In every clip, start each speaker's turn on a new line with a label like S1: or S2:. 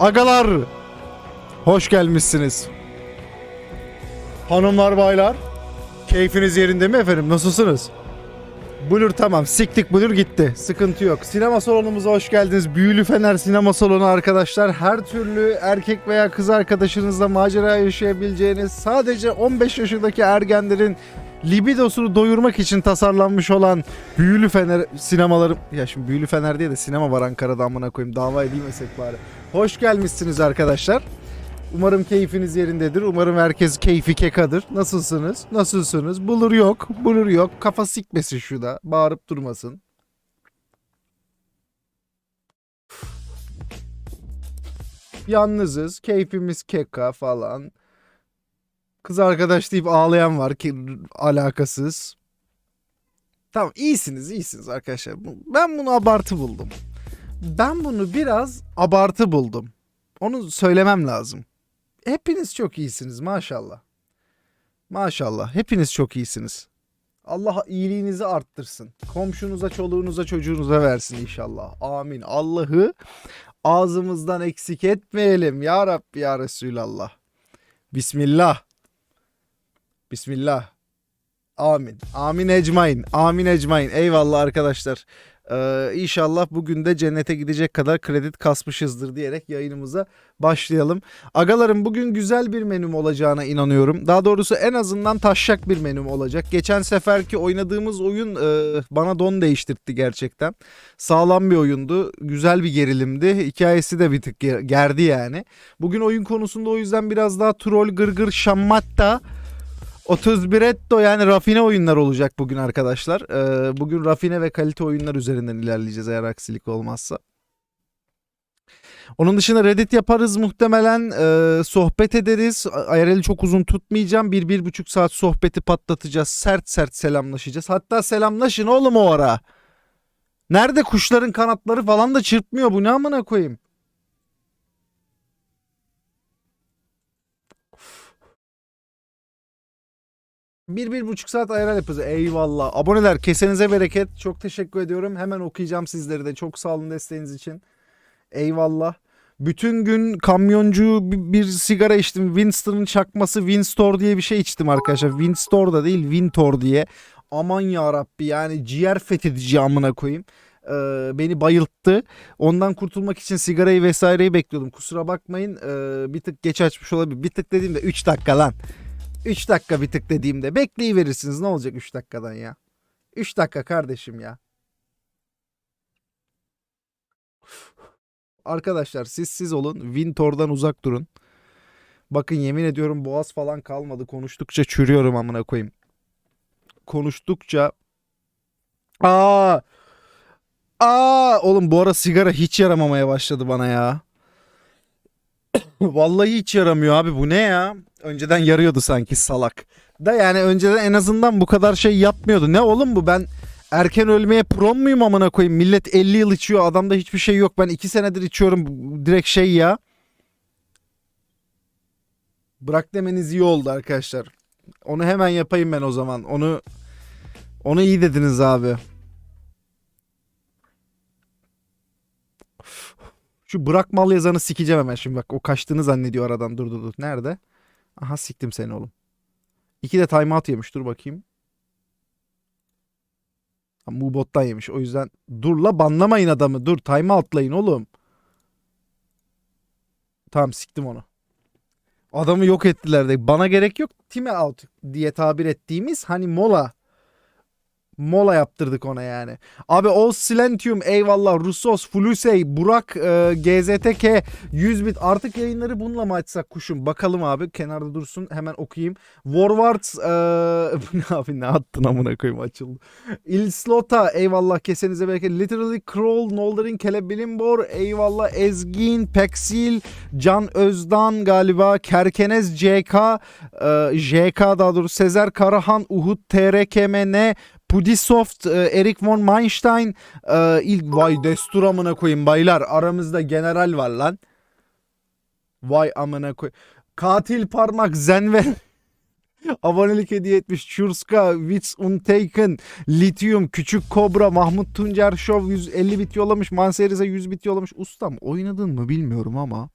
S1: Agalar, hoş gelmişsiniz. Hanımlar baylar, keyfiniz yerinde mi efendim? Nasılsınız? Blur tamam, siktik Blur gitti. Sıkıntı yok. Sinema salonumuza hoş geldiniz. Büyülü Fener Sinema Salonu arkadaşlar. Her türlü erkek veya kız arkadaşınızla macera yaşayabileceğiniz sadece 15 yaşındaki ergenlerin libidosunu doyurmak için tasarlanmış olan Büyülü Fener sinemaları... Ya şimdi Büyülü Fener diye de sinema var Ankara'da amına koyayım. Dava edilmesek bari. Hoş gelmişsiniz arkadaşlar. Umarım keyfiniz yerindedir. Umarım herkes keyfi kekadır. Nasılsınız? Nasılsınız? Bulur yok. Bulur yok. Kafa sikmesin şu da. Bağırıp durmasın. Yalnızız. Keyfimiz keka falan. Kız arkadaş deyip ağlayan var ki alakasız. Tamam iyisiniz iyisiniz arkadaşlar. Ben bunu abartı buldum. Ben bunu biraz abartı buldum. Onu söylemem lazım. Hepiniz çok iyisiniz maşallah. Maşallah hepiniz çok iyisiniz. Allah iyiliğinizi arttırsın. Komşunuza, çoluğunuza, çocuğunuza versin inşallah. Amin. Allah'ı ağzımızdan eksik etmeyelim ya Rabbi ya Resulallah. Bismillah. Bismillah. Amin. Amin ecmain. Amin ecmain. Eyvallah arkadaşlar. Ee, inşallah bugün de cennete gidecek kadar kredi kasmışızdır diyerek yayınımıza başlayalım. Agalarım bugün güzel bir menüm olacağına inanıyorum. Daha doğrusu en azından taşşak bir menüm olacak. Geçen seferki oynadığımız oyun e, bana don değiştirtti gerçekten. Sağlam bir oyundu. Güzel bir gerilimdi. Hikayesi de bir tık gerdi yani. Bugün oyun konusunda o yüzden biraz daha troll gırgır şammatta... Gır, 31etto yani rafine oyunlar olacak bugün arkadaşlar. Ee, bugün rafine ve kalite oyunlar üzerinden ilerleyeceğiz eğer aksilik olmazsa. Onun dışında Reddit yaparız muhtemelen. Ee, sohbet ederiz. IRL'i çok uzun tutmayacağım. Bir, bir buçuk saat sohbeti patlatacağız. Sert sert selamlaşacağız. Hatta selamlaşın oğlum o ara. Nerede kuşların kanatları falan da çırpmıyor. Bu ne amına koyayım? Bir, bir buçuk saat ayar yapacağız. Eyvallah. Aboneler kesenize bereket. Çok teşekkür ediyorum. Hemen okuyacağım sizleri de. Çok sağ olun desteğiniz için. Eyvallah. Bütün gün kamyoncu bir, bir sigara içtim. Winston'ın çakması Winstor diye bir şey içtim arkadaşlar. Winstor da değil Wintor diye. Aman ya Rabbi yani ciğer fethedici amına koyayım. Ee, beni bayılttı. Ondan kurtulmak için sigarayı vesaireyi bekliyordum. Kusura bakmayın. Ee, bir tık geç açmış olabilir. Bir tık dediğimde 3 dakika lan. 3 dakika bir tık dediğimde bekleyiverirsiniz. Ne olacak 3 dakikadan ya? 3 dakika kardeşim ya. Arkadaşlar siz siz olun. Wintor'dan uzak durun. Bakın yemin ediyorum boğaz falan kalmadı. Konuştukça çürüyorum amına koyayım. Konuştukça Aa! Aa! Oğlum bu ara sigara hiç yaramamaya başladı bana ya. Vallahi hiç yaramıyor abi bu ne ya? Önceden yarıyordu sanki salak. Da yani önceden en azından bu kadar şey yapmıyordu. Ne oğlum bu ben erken ölmeye prom muyum amına koyayım? Millet 50 yıl içiyor adamda hiçbir şey yok. Ben 2 senedir içiyorum direkt şey ya. Bırak demeniz iyi oldu arkadaşlar. Onu hemen yapayım ben o zaman. Onu onu iyi dediniz abi. Şu bırakmalı yazanı sikeceğim hemen şimdi bak o kaçtığını zannediyor aradan dur dur dur. Nerede? Aha siktim seni oğlum. İki de timeout yemiş dur bakayım. Mubot'tan yemiş o yüzden dur la banlamayın adamı dur timeoutlayın oğlum. Tamam siktim onu. Adamı yok ettiler de bana gerek yok time out diye tabir ettiğimiz hani mola mola yaptırdık ona yani. Abi o Silentium eyvallah Rusos, Flusey, Burak, e, GZTK 100 bit artık yayınları bununla mı açsak kuşum? Bakalım abi kenarda dursun hemen okuyayım. Warwards e, abi ne attın amına koyayım açıldı. Ilslota eyvallah kesenize bereket. Literally Crawl, Nolder'in Kelebilimbor eyvallah. Ezgin, Peksil, Can Özdan galiba. Kerkenez CK, e, JK daha doğrusu Sezer Karahan, Uhud TRKMN, Pudisoft, e, Erik von Meinstein, e, ilk vay destur amına koyayım baylar. Aramızda general var lan. Vay amına koy. Katil parmak Zenver. Abonelik hediye etmiş. Çurska, Wits Untaken, Lithium, Küçük Kobra, Mahmut Tuncer Show 150 bit yollamış. Manseriz'e 100 bit yollamış. Ustam oynadın mı bilmiyorum ama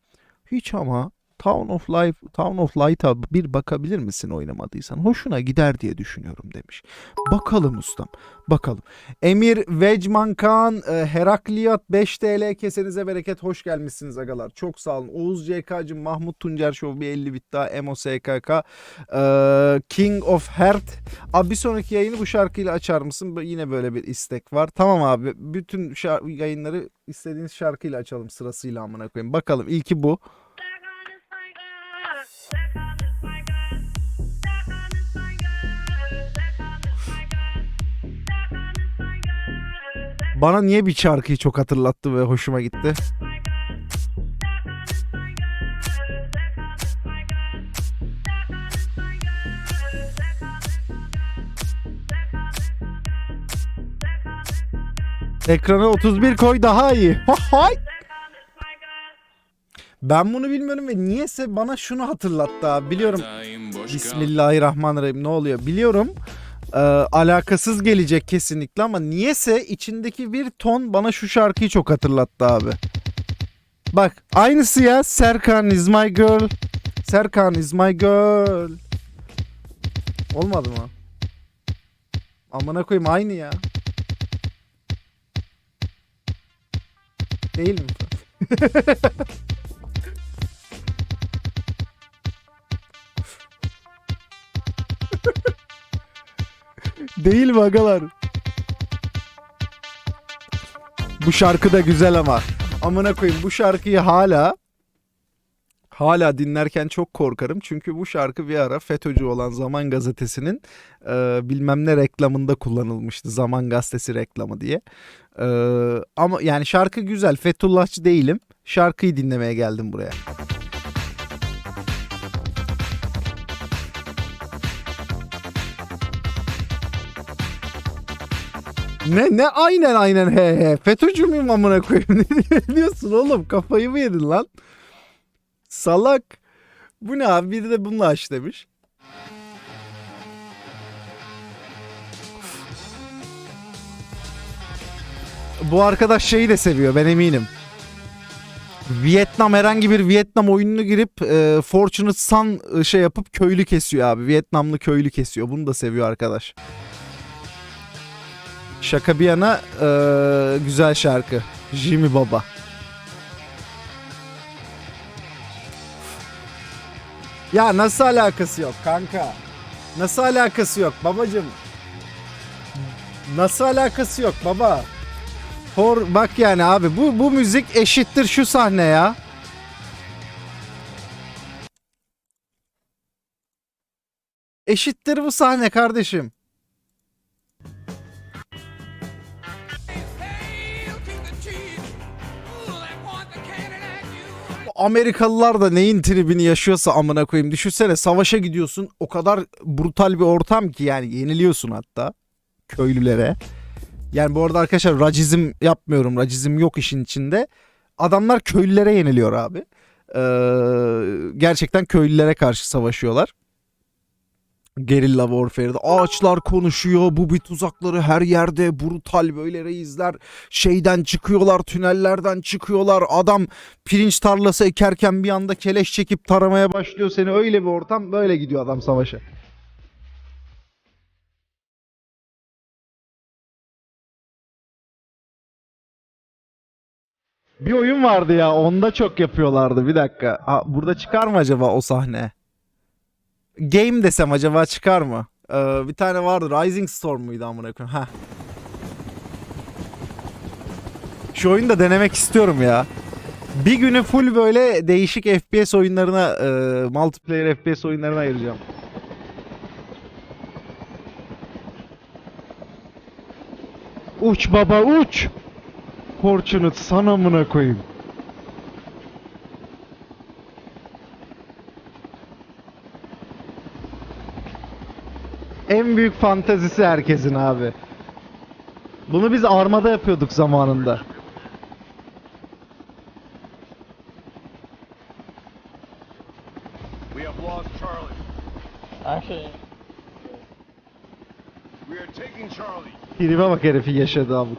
S1: Hiç ama Town of Life, Town of Light'a bir bakabilir misin oynamadıysan? Hoşuna gider diye düşünüyorum demiş. Bakalım ustam. Bakalım. Emir Vecman Kaan, e, Herakliyat 5 TL kesenize bereket. Hoş gelmişsiniz agalar. Çok sağ olun. Oğuz CK'cım, Mahmut Tuncer Show bir 50 bit daha. Emo SKK, e, King of Heart. Abi bir sonraki yayını bu şarkıyla açar mısın? Yine böyle bir istek var. Tamam abi. Bütün yayınları istediğiniz şarkıyla açalım sırasıyla amına koyayım. Bakalım. İlki bu. Bana niye bir şarkıyı çok hatırlattı ve hoşuma gitti? Ekrana 31 koy daha iyi. Ha, hay. Ben bunu bilmiyorum ve niyeyse bana şunu hatırlattı abi. Biliyorum Bismillahirrahmanirrahim ne oluyor biliyorum. Ee, alakasız gelecek kesinlikle ama niyeyse içindeki bir ton bana şu şarkıyı çok hatırlattı abi. Bak aynısı ya Serkan is my girl. Serkan is my girl. Olmadı mı? Amına koyayım aynı ya. Değil mi? Değil mi agalar? Bu şarkı da güzel ama. Amına koyayım bu şarkıyı hala hala dinlerken çok korkarım. Çünkü bu şarkı bir ara FETÖ'cü olan Zaman Gazetesi'nin e, bilmem ne reklamında kullanılmıştı. Zaman Gazetesi reklamı diye. E, ama yani şarkı güzel. Fethullahçı değilim. Şarkıyı dinlemeye geldim buraya. Ne ne aynen aynen he he. FETÖ'cü müyüm amına koyayım? ne diyorsun oğlum? Kafayı mı yedin lan? Salak. Bu ne abi? Biri de bununla aç demiş. Bu arkadaş şeyi de seviyor ben eminim. Vietnam herhangi bir Vietnam oyununu girip e, Fortunate Son e, şey yapıp köylü kesiyor abi. Vietnamlı köylü kesiyor. Bunu da seviyor arkadaş. Şaka bir yana eee, güzel şarkı. Jimmy Baba. Ya nasıl alakası yok kanka? Nasıl alakası yok babacım? Nasıl alakası yok baba? For bak yani abi bu bu müzik eşittir şu sahne ya. Eşittir bu sahne kardeşim. Amerikalılar da neyin tribini yaşıyorsa amına koyayım. Düşünsene savaşa gidiyorsun. O kadar brutal bir ortam ki yani yeniliyorsun hatta köylülere. Yani bu arada arkadaşlar racizm yapmıyorum. Racizm yok işin içinde. Adamlar köylülere yeniliyor abi. Ee, gerçekten köylülere karşı savaşıyorlar. Gerilla Warfare'de ağaçlar konuşuyor, bu bir tuzakları her yerde brutal böyle reisler şeyden çıkıyorlar, tünellerden çıkıyorlar. Adam pirinç tarlası ekerken bir anda keleş çekip taramaya başlıyor seni. Öyle bir ortam, böyle gidiyor adam savaşa. Bir oyun vardı ya, onda çok yapıyorlardı. Bir dakika. Ha, burada çıkar mı acaba o sahne? Game desem acaba çıkar mı? Ee, bir tane vardı. Rising Storm muydu amına koyayım? Ha. Şu oyunu da denemek istiyorum ya. Bir günü full böyle değişik FPS oyunlarına, e, multiplayer FPS oyunlarına ayıracağım. Uç baba uç. Fortunate sana amına koyayım. En büyük fantezisi herkesin abi. Bunu biz armada yapıyorduk zamanında.
S2: We have lost Charlie.
S3: Actually,
S2: We are taking Charlie.
S1: Tribe bak herifi yaşadı abi.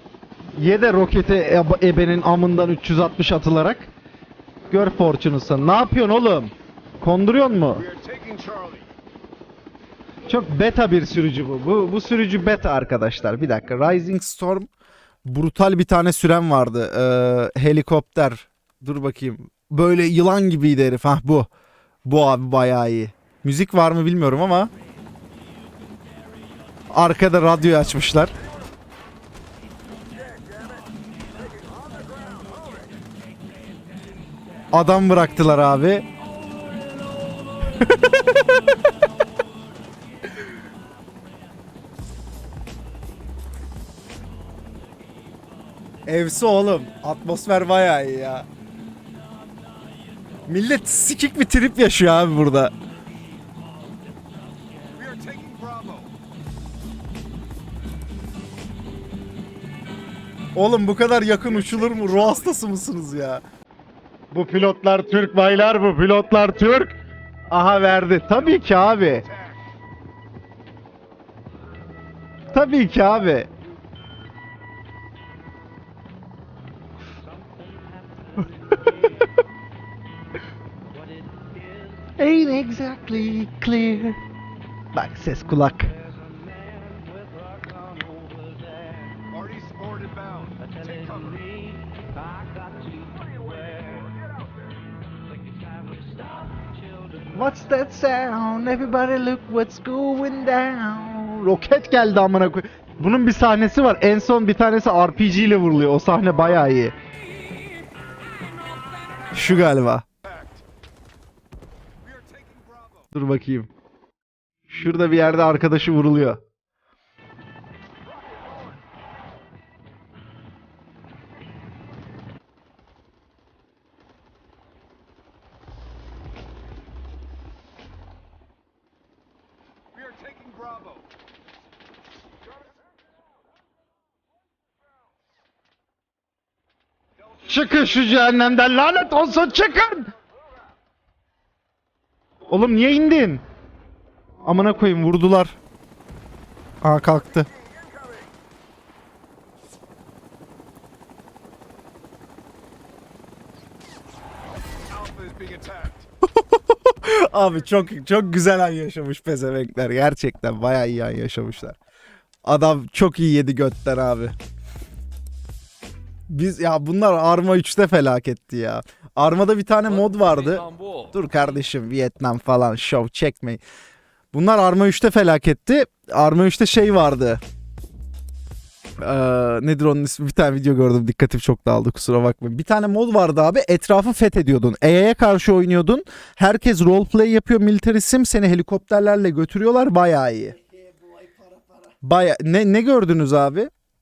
S1: Ye de roketi ebe- ebenin amından 360 atılarak. gör Fortune'u Ne yapıyorsun oğlum? Konduruyor mu?
S2: We are taking Charlie.
S1: Çok beta bir sürücü bu. Bu, bu sürücü beta arkadaşlar. Bir dakika. Rising Storm brutal bir tane süren vardı. Ee, helikopter. Dur bakayım. Böyle yılan gibiydi herif. Hah bu. Bu abi bayağı iyi. Müzik var mı bilmiyorum ama arkada radyo açmışlar. Adam bıraktılar abi. Evsi oğlum. Atmosfer bayağı iyi ya. Millet sikik bir trip yaşıyor abi burada. Oğlum bu kadar yakın uçulur mu? Ruh hastası mısınız ya? Bu pilotlar Türk baylar bu pilotlar Türk. Aha verdi. Tabii ki abi. Tabii ki abi. Exactly clear. Bak ses kulak. What's that sound? Everybody look what's going down. Roket geldi amına koy. Bunun bir sahnesi var. En son bir tanesi RPG ile vuruluyor. O sahne bayağı iyi. Şu galiba.
S2: Attacked. We are taking Bravo.
S1: Dur bakayım. Şurada bir yerde arkadaşı vuruluyor. Çıkın şu cehennemden lanet olsun çıkın. Oğlum niye indin? Amına koyayım vurdular. Aa kalktı. Abi çok çok güzel an yaşamış pezevenkler. Gerçekten bayağı iyi an yaşamışlar. Adam çok iyi yedi götten abi. Biz ya bunlar Arma 3'te felaketti ya. Arma'da bir tane mod vardı. Dur kardeşim Vietnam falan show çekmeyin. Bunlar Arma 3'te felaketti. Arma 3'te şey vardı. Ee, nedir onun ismi? Bir tane video gördüm. Dikkatim çok dağıldı kusura bakmayın. Bir tane mod vardı abi. Etrafı fethediyordun. EA'ya karşı oynuyordun. Herkes roleplay yapıyor. Military sim. Seni helikopterlerle götürüyorlar. Bayağı iyi. Baya ne ne gördünüz abi?